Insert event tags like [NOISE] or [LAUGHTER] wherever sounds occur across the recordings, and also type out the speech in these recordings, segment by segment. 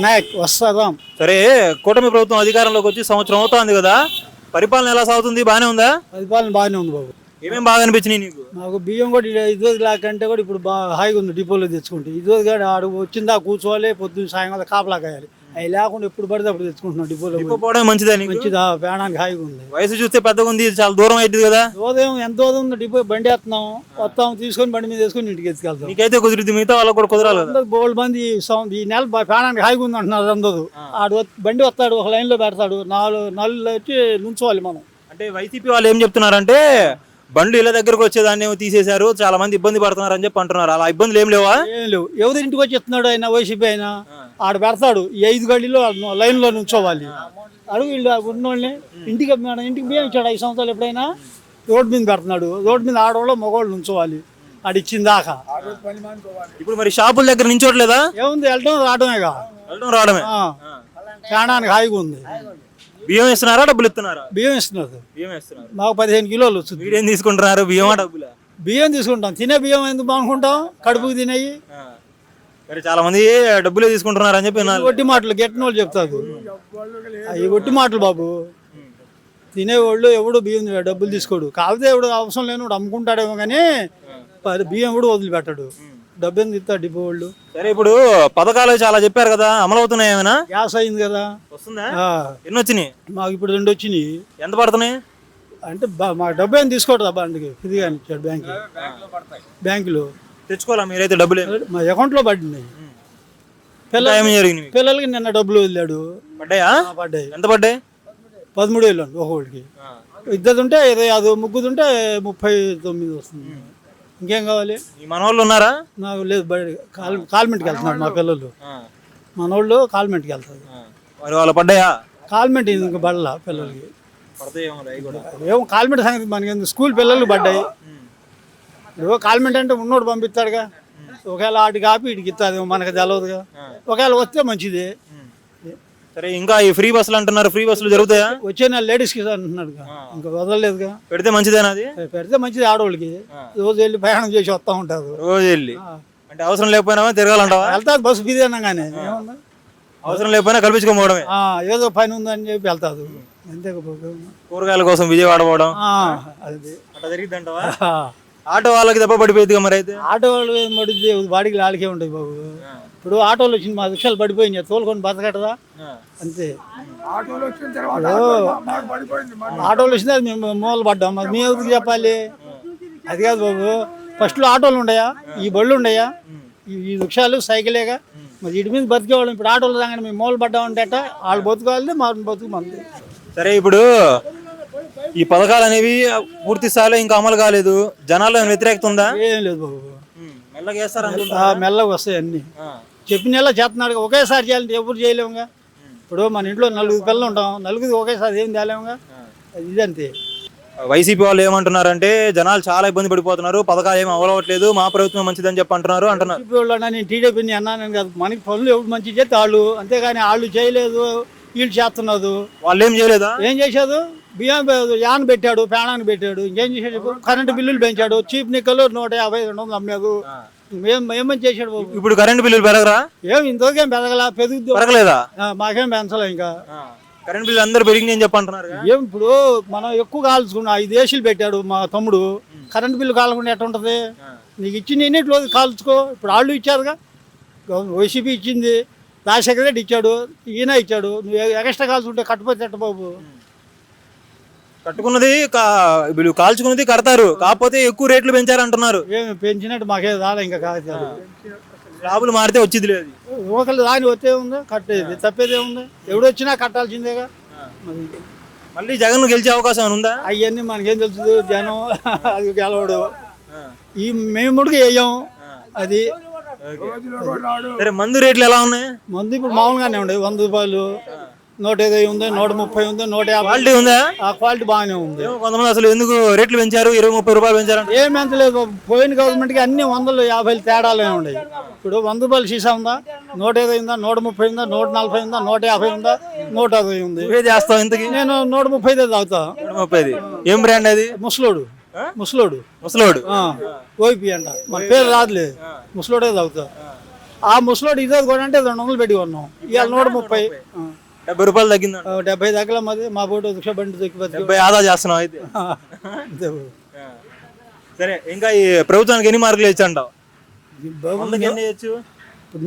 నాయక్ వస్తాదాం. సరే కూటమి ప్రభుత్వం అధికారంలోకి వచ్చి సంవత్సరం అవుతోంది కదా. పరిపాలన ఎలా సాగుతుంది? బానే ఉందా? పరిపాలన బాగానే ఉంది బాబు. ఏమేం బాగా అనిపించినాయి నీకు? మాకు బియ్యం కూడా ఇది- ఇదివరకు లాకంటే కూడా ఇప్పుడు బాగా హాయిగా ఉంది డిపోలో తెచ్చుకుంటే. ఇదివరకు కూడా ఆడు వచ్చిందా కూర్చోవాలి పొద్దున్న సాయంకాలం కాపలా కాయాలి. అవి లేకుండా ఎప్పుడు పడితే అప్పుడు తెచ్చుకుంటున్నాం. డిపోలో డిపో పోవడం మంచిదే మంచిది? ఆ ప్రాణానికి హాయిగా ఉంది. వయసు చూస్తే పెద్దగా ఉంది చాలా దూరం అవుతుంది కదా? ఉదయం ఎంత ఉదయం ఉంది డిపో బండి వేస్తున్నాం వస్తాం తీసుకొని బండి మీద వేసుకొని ఇంటికి ఎత్తుకెళ్తాం నీకైతే కుదిరిద్ది మిగతా వాళ్ళకి కూడా కుదరాలి కదా? అందరు బోల్డ్ మంది ఈ నెల ప్రాణానికి హాయిగా ఉంది అంటున్నారు అందరూ. ఆడు బండి వస్తాడు ఒక లైన్లో పెడతాడు నాలుగు నల్లు వచ్చి నుంచోవాలి మనం. అంటే వైసీపీ వాళ్ళు ఏం చెప్తున్నారంటే బండ్లు ఇళ్ళ దగ్గరకు వచ్చేదాన్ని ఏమో తీసేశారు చాలా మంది ఇబ్బంది పడుతున్నారు అని చెప్పి అంటున్నారు. అలా ఇబ్బందులు ఏం లేవా? ఏం లేవు. ఎవరి ఇంటికి వచ్చి ఇస్తున్నాడు ఆయన వైసీపీ ఆయన ఆడ పెడతాడు. ఈ ఐదు గడిలో లైన్లో నుంచోవాలి. అడుగు వీళ్ళు ఉన్నోళ్ళని ఇంటికి మన ఇంటికి బియ్యం ఇచ్చాడు ఐదు సంవత్సరాలు ఎప్పుడైనా. రోడ్డు మీద పెడుతున్నాడు. రోడ్డు మీద ఆడవాళ్ళు మగవాళ్ళు నుంచోవాలి. ఆడు ఇచ్చిన దాకా. ఇప్పుడు మరి షాపుల దగ్గర నించోట్లేదా? ఏముంది వెళ్ళడం రావడమేగా వెళ్ళడం రావడమే. ఆ. ప్రాణానికి హాయిగా ఉంది. బియ్యం ఇస్తున్నారా డబ్బులు ఇస్తున్నారా? బియ్యం ఇస్తున్నారు బియ్యం ఇస్తున్నారు మాకు పదిహేను కిలోలు వచ్చింది మీరేం తీసుకుంటున్నారు బియ్యమా డబ్బులా? బియ్యం తీసుకుంటాం. తినే బియ్యం ఎందుకు బాగుంటాం కడుపుకి తినేవి. మరి చాలా మంది డబ్బులే తీసుకుంటున్నారు అని చెప్పి. ఒట్టి మాటలు గెట్టిన వాళ్ళు చెప్తారు అవి ఒట్టి మాటలు బాబు. తినేవాళ్ళు ఎవడు బియ్యం డబ్బులు తీసుకోడు. కాకపోతే ఎవడు అవసరం లేని వాడు అమ్ముకుంటాడేమో కానీ పది బియ్యం కూడా వదిలిపెట్టాడు. డబ్బు ఎందుకు ఇస్తాడు డిపో వాళ్ళు సరే ఇప్పుడు పథకాలు చాలా చెప్పారు కదా అమలు అవుతున్నాయి ఏమైనా? గ్యాస్ అయింది కదా. వస్తుందా? ఆ, ఎన్ని వచ్చినాయి? మాకు ఇప్పుడు రెండు వచ్చినాయి. ఎంత పడుతున్నాయి? అంటే బా- మా డబ్బు ఏం తీసుకోడు బండికి. ఫ్రీగా ఇచ్చాడు బ్యాంకు బ్యాంకులో. తెచ్చుకోవాలా? మీరైతే డబ్బులు? మా అకౌంట్లో పడినాయి జరిగింది మీకు? పిల్లలకి నిన్న డబ్బులు వదిలాడు. పడ్డాయా? పడ్డాయి. ఎంత పడ్డాయి? పదమూడు వేలు అండి ఒకటికి ఇద్దరు ఉంటే ఇరవై ఐదు ముగ్గురు ఉంటే ముప్పై తొమ్మిది వస్తుంది. ఇంకేం కావాలి? మనవాళ్ళు ఉన్నారా? నాకు లేదు కాల్ కాల్మెంట్కి వెళ్తున్నారు మా పిల్లలు. మనోళ్ళు కాల్మెంట్కి వెళ్తారు. మరి వాళ్ళు పడ్డాయా? కాల్మెంట్ ఇంకా పడలా పిల్లలకి. ఏమో కాల్మెంట్ సంగతి మనకి? స్కూల్ పిల్లలు పడ్డాయి. ఏవో కాల్మెంట్ అంటే ఉన్నోడు పంపిస్తాడుగా. ఒకవేళ ఆటికి ఆపి ఇటుకి ఇస్తుంది మనకు తెలవదుగా. ఒకవేళ వస్తే మంచిది. సరే ఇంకా ఈ ఫ్రీ బస్సులు అంటున్నారు. ఫ్రీ బస్సులు జరుగుతాయా? వచ్చే నెల లేడీస్కి అంటున్నాడుగా. ఇంకా వదలలేదుగా. పెడితే మంచిదేనా అది? పెడితే మంచిది ఆడవాళ్ళకి రోజు వెళ్ళి ప్రయాణం చేసి వస్తూ ఉంటారు. రోజు వెళ్ళి. అంటే అవసరం లేకపోయినా తిరగాలంటావా? వెళ్తారు బస్సు బిదేనంగానే ఏమన్నా అవసరం లేకపోయినా కల్పించుకోపోవడమే ఆ, ఏదో పని ఉందని చెప్పి వెళ్తారు. అంతే కూరగాయల కోసం విజయవాడ పోవడం. అది. అట్లా జరిగిద్దంటావా? ఆ. ఆటో వాళ్ళకి దెబ్బ పడిపోయింది మరి అయితే? ఆటో వాళ్ళు ఏం పడుద్ది? వాడికి లాలికే ఉంటాయి బాబు. ఇప్పుడు ఆటోలు వచ్చింది మా రిక్షాలు పడిపోయింది తోలుకొని బతకట్టదా అంతే. ఆటోలు వచ్చింది అది మేము మూల పడ్డాం. మరి మేము ఎవరికి చెప్పాలి? అది కాదు బాబు. ఫస్ట్లో ఆటోలు ఉండయా? ఈ బళ్ళు ఉండయా? ఈ- రిక్షాలు సైకిలేగా? మరి ఇటు మీద బతికేవాళ్ళం ఇప్పుడు ఆటోలు రాగానే మేము మూల పడ్డామంటే వాళ్ళు బతుకోవాలి మా బతుకు మంది. సరే ఇప్పుడు ఈ పథకాలు అనేవి పూర్తి స్థాయిలో ఇంకా అమలు కాలేదు. జనాల్లో వ్యతిరేకత ఉందా? ఏం లేదు బాబు. మెల్లగా మెల్లగా వస్తాయి అన్నీ. చెప్పిన చేస్తున్నాడు ఒకేసారి చేయాలంటే ఎవరు చేయలేముగా? ఇప్పుడు మన ఇంట్లో నలుగురు పిల్లలు ఉంటాం నలుగురు ఒకేసారి ఏం తేలేముగా? అది ఇదంతే. వైసీపీ వాళ్ళు ఏమంటున్నారంటే జనాలు చాలా ఇబ్బంది పడిపోతున్నారు పథకాలు ఏమి అమలవట్లేదు మా ప్రభుత్వం మంచిదని చెప్పి అంటున్నారు. అంటున్నారు నేను టీడీపీని అన్నాను కాదు మనకి పనులు ఎవరు మంచి చేస్తే వాళ్ళు అంతేగాని వాళ్ళు చేయలేదు వీళ్ళు చేస్తున్నారు. వాళ్ళు ఏం చేయలేదా? ఏం చేశాడు బియ్యం యాన్ పెట్టాడు ప్రాణాన్ని పెట్టాడు ఇంకేం చేశాడు? కరెంటు బిల్లులు పెంచాడు చీప్ నిక్కలు నూట యాభై రెండు వందలు అమ్మాడు. ఏం ఏమని చేశాడు బాబు? ఇప్పుడు కరెంట్ బిల్లులు పెరగరా? ఏం ఇంతకేం పెరగలా? పెరుగుద్దు. పెరగలేదా? మాకేం పెంచలే ఇంకా. కరెంట్ బిల్లు అందరు పెరిగింది అని చెప్పి అంటున్నారు ఏం ఇప్పుడు మనం ఎక్కువ కాల్చుకున్నాం ఐదు ఏసీలు పెట్టాడు మా తమ్ముడు. కరెంట్ బిల్లు కాలకుండా ఎట్ట ఉంటుంది? నీకు ఇచ్చింది ఎన్నిట్లో కాల్చుకో. ఇప్పుడు వాళ్ళు ఇచ్చారుగా. వైసీపీ ఇచ్చింది. రాజశేఖర రెడ్డి ఇచ్చాడు. ఈయన ఇచ్చాడు. నువ్వు ఎక్స్ట్రా కాల్చుకుంటే కట్టుపోతే ఎట్ట బాబు. కట్టుకున్నది కా- వీళ్ళు కాల్చుకున్నది కడతారు. కాకపోతే ఎక్కువ రేట్లు పెంచారంటున్నారు. ఏమి పెంచినట్టు మాకే రాలే ఇంకా కాదు. స్లాబులు మారితే వచ్చింది లేదు. ఒకళ్ళు దాని వస్తే ఉందా కట్టేది తప్పేది ఏముంది ఎవడు వచ్చినా కట్టాల్సిందేగా. మరి మళ్ళీ జగన్ గెలిచే అవకాశం ఏమైనా ఉందా? అవన్నీ మనకేం తెలుసు జనం అది గెలవడు. ఈ మేము ముడికి వేయం. అది సరే మందు రేట్లు ఎలా ఉన్నాయి? మందు ఇప్పుడు మామూలుగానే ఉండే వంద రూపాయలు. నూట ఇరవై ఉంది నూట ముప్పై ఉంది నూట యాభై క్వాలిటీ ఉందా? ఆ క్వాలిటీ బాగానే ఉంది. కొంతమంది అసలు ఎందుకు రేట్లు పెంచారు? ఇరవై ముప్పై రూపాయలు పెంచారంట. ఏం ఎంత లేదు పోయిన గవర్నమెంట్కి అన్ని వందలు యాభైలు తేడాలే ఉన్నాయి. ఇప్పుడు వంద రూపాయలు సీసా ఉందా? నూట ఇరవై ఉందా? నూట ముప్పై ఉందా? నూట నలభై ఉందా? నూట యాభై ఉందా? నూట అరవై ఉంది చేస్తావు ఇంతకి? నేను నూట ముప్పై తాగుతా. నూట ముప్పైది ఏం బ్రాండ్ అది? ముసలోడు. ముసలోడు. ముసలోడు. ఓపి అంట. మన పేరు రాదులే. ముసలోడే తాగుతా. ఆ ముసలోడు ఇదే కూడా అంటే రెండు వందలు పెట్టి కొన్నాం. ఇవాళ నూట ముప్పై. డెబ్బై రూపాయలు తగ్గిందంట. ఆ, డెబ్బై దగ్గర మాది మా ఫోటో రిక్షా బండి బతికి డెబ్బై ఆదా చేస్తున్నావు అయితే. [LAUGHS] సరే ఇంకా ఈ ప్రభుత్వానికి ఎన్ని మార్కులు ఇచ్చి అంటావు ఎన్ని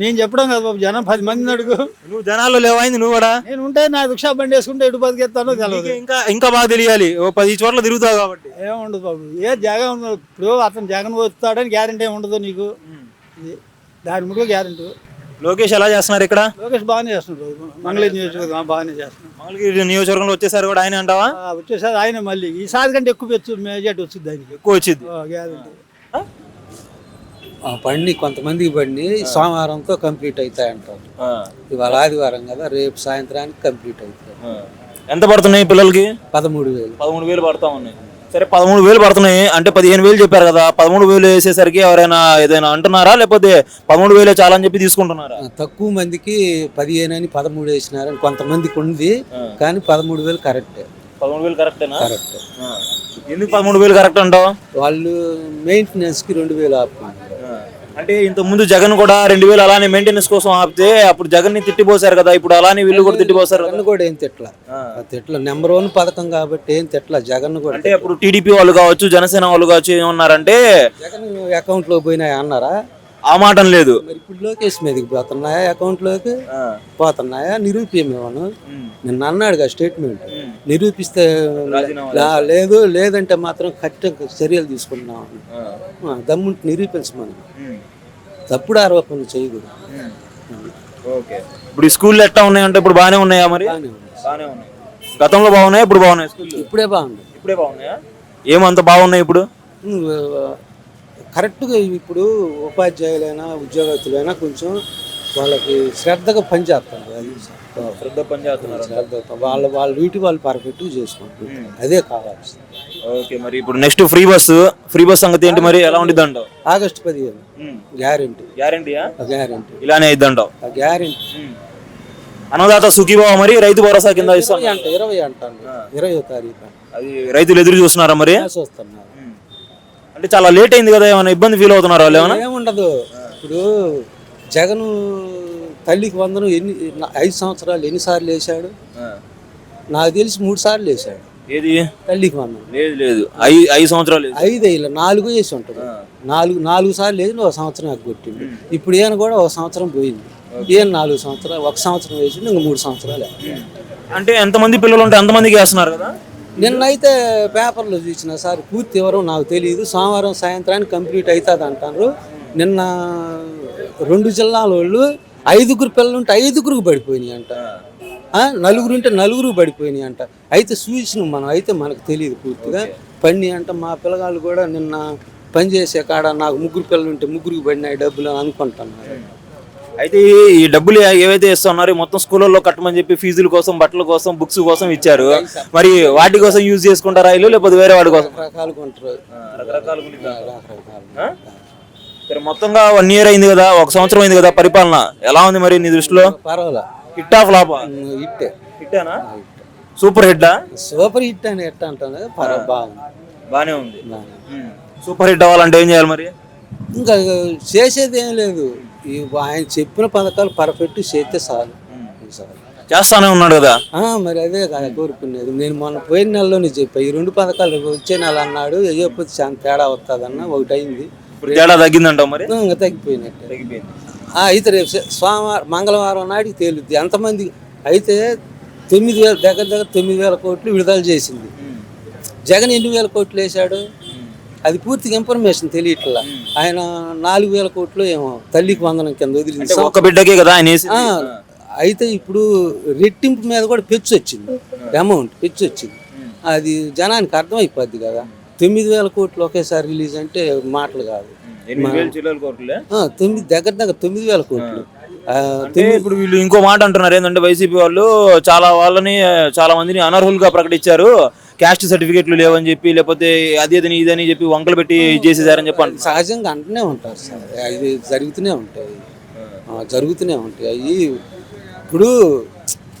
నేను చెప్పడం కదా బాబు జనం పది మందిని అడుగు. నువ్వు జనాల్లో లేవైంది నువ్వు కూడా? నేను ఉంటే నా రిక్షా బండి వేసుకుంటే ఎటు బతికేస్తానో తెలియదు ఇంకా ఇంకా బాగా తెలియాలి. ఓ పది చోట్ల తిరుగుతావు కాబట్టి. ఏముండదు బాబు. ఏ జగన్ ఇప్పుడు అతను జగన్ వస్తాడని గ్యారంటీ ఏమి ఉండదు నీకు. దాని ముందు గ్యారంటీ లోకేష్ ఎలా చేస్తున్నారు ఇక్కడ? లోకేష్ బాగానే చేస్తున్నాడు మంగళగిరి నియోజకవర్గం బాగానే చేస్తున్నాడు. మంగళగిరి నియోజకవర్గంలో వచ్చేసారి కూడా ఆయన అంటావా? ఆ, వచ్చేసారి ఆయన మళ్ళీ. ఈసారి కంటే ఎక్కువ పెచ్చు మెజార్టీ వచ్చింది దానికి ఎక్కువ వచ్చింది. గ్యారంటీ ఆ? బండి కొంతమందికి బండి సోమవారంతో కంప్లీట్ అవుతాయి అంటారు ఇవాళ ఆదివారం కదా రేపు సాయంత్రానికి కంప్లీట్ అవుతాయి. ఎంత పడుతున్నాయి పిల్లలకి? పదమూడు వేలు. పదమూడు వేలు పడతా ఉన్నాయి. సరే పదమూడు వేలు పడుతున్నాయి. అంటే పదిహేను వేలు చెప్పారు కదా. పదమూడు వేలు వేసేసరికి ఎవరైనా ఏదైనా అంటున్నారా? లేకపోతే పదమూడు వేలే చాలా అని చెప్పి తీసుకుంటున్నారా? తక్కువ మందికి పదిహేను అని పదమూడు వేసినారని కొంతమందికి ఉంది. కానీ పదమూడు వేలు కరెక్టే. పదమూడు వేలు కరెక్టేనా? కరెక్ట్. ఎందుకు పదమూడు వేలు కరెక్ట్ అంటావు? వాళ్ళు మెయింటెనెన్స్కి రెండు వేలు ఆపుకున్నారు అంటే ఇంత ముందు జగన్ కూడా రెండు వేలు అలానే మెయింటెనెన్స్ కోసం ఆపితే అప్పుడు జగన్ని తిట్టిపోసారు కదా ఇప్పుడు అలానే వీళ్ళు కూడా తిట్టిపోసారు కదా. జగన్ కూడా ఏం తిట్ల? తిట్ల నెంబర్ వన్ పథకం కాబట్టి ఏం తిట్ల? జగన్ కూడా అంటే అప్పుడు టీడీపీ వాళ్ళు కావచ్చు జనసేన వాళ్ళు కావచ్చు ఏమన్నారంటే జగన్ అకౌంట్లో పోయినాయి అన్నారా? ఆ మాట లేదు. ఇప్పుడు లోకేష్ మీదకి పోతున్నాయా అకౌంట్లోకి? పోతున్నాయా? నిరూపియమేమను నిన్న అన్నాడుగా స్టేట్మెంట్ నిరూపిస్తే లేదు లేదంటే మాత్రం ఖచ్చితంగా చర్యలు తీసుకుంటున్నాం. దమ్ముంటే నిరూపించమని తప్పుడు ఆరోపణలు చేయకూడదు. ఓకే. ఇప్పుడు ఈ స్కూల్లో ఎట్లా ఉన్నాయంటే ఇప్పుడు బాగానే ఉన్నాయా మరి? బాగానే ఉంది. బాగానే ఉన్నాయి. గతంలో బాగున్నాయి? ఇప్పుడు బాగున్నాయి స్కూల్ ఇప్పుడే బాగుంది ఇప్పుడే బాగున్నాయా? ఏమంత బాగున్నాయి ఇప్పుడు? కరెక్ట్గా ఇప్పుడు ఉపాధ్యాయులైనా ఉద్యోగస్తులైనా కొంచెం వాళ్ళకి శ్రద్ధగా పనిచేస్తారు. అది శ్రద్ధ పని చేస్తున్నారు శ్రద్ధ వాళ్ళ వాళ్ళ డ్యూటీ వాళ్ళు పర్ఫెక్ట్గా చేసుకుంటారు అదే కావాల్సింది. ఓకే మరి ఇప్పుడు next free bus free bus సంగతి ఏంటి మరి? ఎలా ఉండిద్ది అంటావు? ఆగస్టు పదిహేను. గ్యారెంటీ. గ్యారంటీయా? గ్యారెంటీ. ఇలానే అంటావు ఆ గ్యారెంటీ. అన్నదాత సుఖీభావ మరి? రైతు భరోసా కింద ఇస్తాం ఇరవై అంట ఇరవై అంటాను. ఇరవై తారీఖు. అది రైతులు ఎదురు చూస్తున్నారా మరి? చూస్తున్నారు. అంటే చాలా లేట్ అయింది కదా ఏమైనా ఇబ్బంది ఫీల్ అవుతున్నారు వాళ్ళు ఏమైనా? ఏముండదు. ఇప్పుడు జగన్ తల్లికి వందనం ఎన్ని ఐదు సంవత్సరాలు ఎన్నిసార్లు వేసాడు నాకు తెలిసి మూడు సార్లు వేసాడు ఏది? తల్లికి వందనం. లేదు లేదు. ఐదు ఐదు సంవత్సరాలు లేదు. ఐదు వేల నాలుగు వేసి ఉంటుంది. నాలుగు నాలుగు సార్లు వేసి ఒక సంవత్సరం నాకు కొట్టింది ఇప్పుడు ఈయన కూడా ఒక సంవత్సరం పోయింది. ఈయన నాలుగు సంవత్సరాలు ఒక సంవత్సరం వేసిండు ఇంకా మూడు సంవత్సరాలు. అంటే ఎంతమంది పిల్లలు ఉంటే అంతమందికి వేస్తున్నారు కదా? నిన్నైతే పేపర్లో చూసిన సార్ పూర్తి ఎవరో నాకు తెలియదు సోమవారం సాయంత్రానికి కంప్లీట్ అవుతుంది అంటారు నిన్న రెండు జిల్లాల వాళ్ళు ఐదుగురు పిల్లలు ఉంటే ఐదుగురికి పడిపోయినాయి అంట. నలుగురు ఉంటే నలుగురు పడిపోయినాయి అంట. అయితే చూసినాం మనం అయితే మనకు తెలియదు పూర్తిగా. పని అంట మా పిల్లగాళ్ళు కూడా నిన్న పని చేసే కాడ నాకు ముగ్గురు పిల్లలు ఉంటే ముగ్గురికి పడినాయి డబ్బులు అనుకుంటున్నారు. అయితే ఈ- డబ్బులు ఏవైతే ఇస్తున్నారో మొత్తం స్కూళ్ళల్లో కట్టమని చెప్పి ఫీజుల కోసం బట్టల కోసం బుక్స్ కోసం ఇచ్చారు. మరి వాటి కోసం యూజ్ చేసుకుంటారా ఇల్లు లేకపోతే వేరే వాటి కోసం? రకరకాలుగా ఉంటారు. రకరకాలు రకరకాలు సరే మొత్తంగా వన్ ఇయర్ అయింది కదా ఒక సంవత్సరం అయింది కదా పరిపాలన. ఎలా ఉంది మరి నీ దృష్టిలో? పర్వాలే. హిట్ ఆఫ్ లాపా ఇట్టే హిట్టేనా? సూపర్ హిట్టా? సూపర్ హిట్ అని ఎట్ట అంటాను. బాగుంది. బానే ఉంది. సూపర్ హిట్ అవ్వాలంటే ఏం చేయాలి మరి? ఇంకా చేసేది ఏం లేదు. ఆయన చెప్పిన పథకాలు పర్ఫెక్ట్ చేస్తే చాలు. చేస్తానే ఉన్నాడు కదా? మరి అదే కదా కోరుకునేది. నేను మొన్న పోయిన నెలలోనే చెప్పా ఈ రెండు పథకాలు వచ్చే నెల అన్నాడు అయ్యకపోతే చాలా తేడా వస్తుందన్న ఒకటి అయింది ఇప్పుడు తేడా తగ్గిందంటావు మరి? ఇంకా తగ్గిపోయినట్టే. తగ్గిపోయింది. ఆ, అయితే రేపు సోమవారం మంగళవారం నాటికి తేలుద్ది. ఎంతమంది? అయితే తొమ్మిది వేల దగ్గర దగ్గర తొమ్మిది వేల కోట్లు విడుదల చేసింది. జగన్ ఎన్ని వేల కోట్లు వేశాడు? అది పూర్తిగా ఇన్ఫర్మేషన్ తెలియట్లా. ఆయన నాలుగు వేల కోట్లు ఏమో తల్లికి వందనం కింద వదిలింది. అంటే ఒక్క బిడ్డకే కదా ఆయన. ఆ, అయితే ఇప్పుడు రెట్టింపు మీద కూడా పెచ్చు వచ్చింది. అమౌంట్ పెచ్చు వచ్చింది. అది జనానికి అర్థమైపోద్ది కదా. తొమ్మిది వేల కోట్లు ఒకేసారి రిలీజ్ అంటే మాటలు కాదు. తొమ్మిది దగ్గర దగ్గర తొమ్మిది వేల కోట్లు. అంటే ఇప్పుడు వీళ్ళు ఇంకో మాట అంటున్నారు ఏంటంటే వైసీపీ వాళ్ళు చాలా వాళ్ళని చాలా మందిని అనర్హులుగా ప్రకటించారు. క్యాస్ట్ సర్టిఫికేట్లు లేవని చెప్పి లేకపోతే అది అదని ఇదని చెప్పి వంకలు పెట్టి చేసేసారని చెప్పి అంటున్నారు. సహజంగా అంటూనే ఉంటారు సార్. అది జరుగుతూనే ఉంటాయి. జరుగుతూనే ఉంటాయి. అవి ఇప్పుడు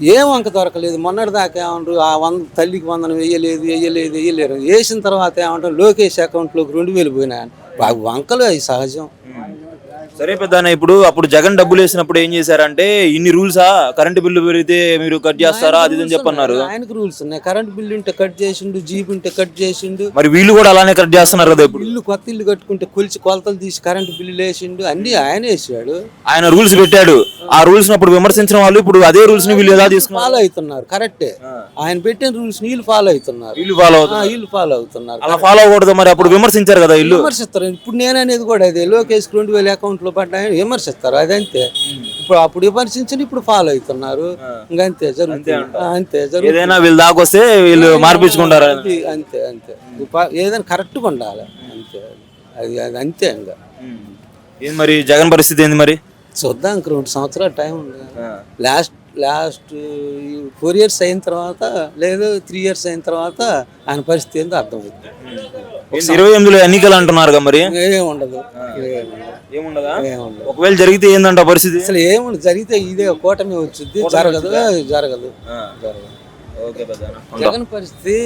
ఏం వంక దొరకలేదు. మొన్నటి దాకా ఏమంటారు ఆ వంద తల్లికి వందనం వేయలేదు వేయలేదు వేయలేరు. వేసిన తర్వాత ఏమంటారు లోకేష్ అకౌంట్లోకి రెండు వేలు పోయినాయని. వంకలు అవి సహజం. సరే పెద్ద ఇప్పుడు అప్పుడు జగన్ డబ్బులు వేసినప్పుడు ఏం చేశారంటే ఇన్ని రూల్సా కరెంటు బిల్లు పెరిగితే మీరు కట్ చేస్తారా? అది ఇది అని చెప్పన్నారు. ఆయనకు రూల్స్ ఉన్నాయి. కరెంట్ బిల్లు ఉంటే కట్ చేసిండు జీబ్ ఉంటే కట్ చేసిండు. మరి వీళ్ళు కూడా అలానే కట్ చేస్తున్నారు కదా ఇప్పుడు? ఇల్లు కొత్త ఇల్లు కట్టుకుంటే కొలిచి కొలతలు తీసి కరెంట్ బిల్లు వేసిండు అన్ని ఆయన వేసాడు. ఆయన రూల్స్ పెట్టాడు. ఆ రూల్స్ అప్పుడు విమర్శించిన వాళ్ళు ఇప్పుడు అదే రూల్స్ని వీళ్ళు ఎలా తీసుకున్నారు? ఫాలో అవుతున్నారు కరెక్టే ఆయన పెట్టిన రూల్స్ వీళ్ళు ఫాలో అవుతున్నారు. వీళ్ళు ఫాలో ఆ, అవుతారు వీళ్ళు ఫాలో అవుతున్నారు. అలా ఫాలో అవ్వకూడదు మరి అప్పుడు విమర్శించారు కదా ఇల్లు విమర్శిస్తారు. ఇప్పుడు నేను అనేది కూడా అదే లోకేష్ రెండు వేల అకౌంట్లో పడ్డాయని విమర్శిస్తారు అదంతే. ఇప్పుడు అప్పుడు విమర్శించని ఇప్పుడు ఫాలో అవుతున్నారు. ఇంకా అంతే జరుగుతుంది. అంతే జరుగుతుంది. ఏదైనా వీళ్ళు దాకొస్తే వీళ్ళు మార్పించుకుంటారు. అంతే అంతే. ఏదైనా కరెక్ట్గా ఉండాలి. అంతే. అది అది అంతే ఇంకా. ఏం మరి జగన్ పరిస్థితి ఏంది మరి? చూద్దాం ఇంక రెండు సంవత్సరాలు టైం ఉంది. లాస్ట్ లాస్ట్ ఫోర్ ఇయర్స్ అయిన తర్వాత లేదు త్రీ ఇయర్స్ అయిన తర్వాత ఆయన పరిస్థితి ఏందో అర్థమవుతుంది. ఇరవై ఎనిమిదిలో ఎన్నికలు అంటున్నారు కదా మరి? ఏం ఉండదు. ఏం ఉండదు. ఏముండదా? ఒకవేళ జరిగితే ఏందంట పరిస్థితి? అసలు ఏముండదు జరిగితే ఇదే కూటమి వచ్చింది జరగదు జరగదు జగన్ పరిస్థితి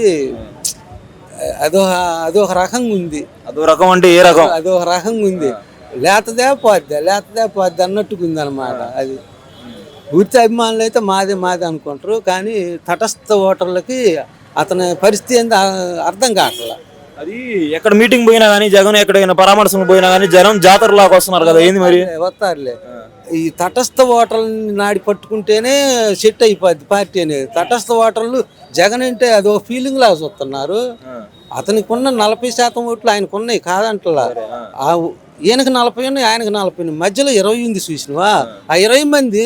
అదొక అదొక రకంగా ఉంది. అదో రకం అంటే ఏ రకం? అదొక రకంగా ఉంది. లేతదే పోద్ది లేతదే పోద్ది అన్నట్టుగా ఉంది అనమాట అది. పూర్తి అభిమానులు అయితే మాదే మాదే అనుకుంటారు. కానీ తటస్థ ఓటర్లకి అతని పరిస్థితి ఏందో అర్థం కావట్లా. అది ఎక్కడ మీటింగ్ పోయినా కానీ జగన్ ఎక్కడికైనా పరామర్శకు పోయినా కానీ జనం జాతర లాగా వస్తున్నారు కదా ఏంది మరి? వస్తారులే. ఈ తటస్థ ఓటర్లని నాడి పట్టుకుంటేనే సెట్ అయిపోద్ది పార్టీ అనేది. తటస్థ ఓటర్లు జగన్ అంటే అదో ఫీలింగ్ లాగా చూస్తున్నారు. అతనికి ఉన్న నలభై శాతం ఓట్లు ఆయనకు ఉన్నాయి కాదంటలా ఆ. ఈయనకు నలభై ఉన్నాయి ఆయనకు నలభై ఉన్నాయి. మధ్యలో ఇరవై ఉంది చూసినవా? ఆ ఇరవై మంది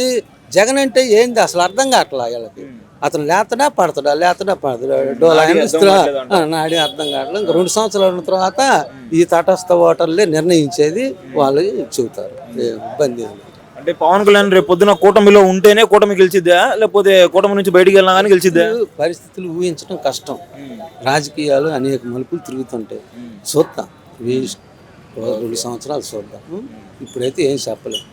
జగన్ అంటే ఏంది? అసలు అర్థం కావట్లా వీళ్ళకి? అతను లేతడా పడతాడా? లేతడా పడతాడా? డోలా నాడి అర్థం కావట్లేదు ఇంకా రెండు సంవత్సరాలు ఉన్న తర్వాత ఈ తటస్థ ఓటర్లే నిర్ణయించేది వాళ్ళు చెబుతారు. ఇబ్బంది. అంటే పవన్ కళ్యాణ్ రేపు పొద్దున కూటమిలో ఉంటేనే కూటమి గెలిచిద్దా? లేకపోతే కూటమి నుంచి బయటికి వెళ్ళినా కానీ గెలిచిద్దా? పరిస్థితులు ఊహించడం కష్టం. రాజకీయాలు అనేక మలుపులు తిరుగుతుంటాయి. చూద్దాం. రెండు సంవత్సరాలు చూద్దాం. ఇప్పుడైతే ఏం చెప్పలేం.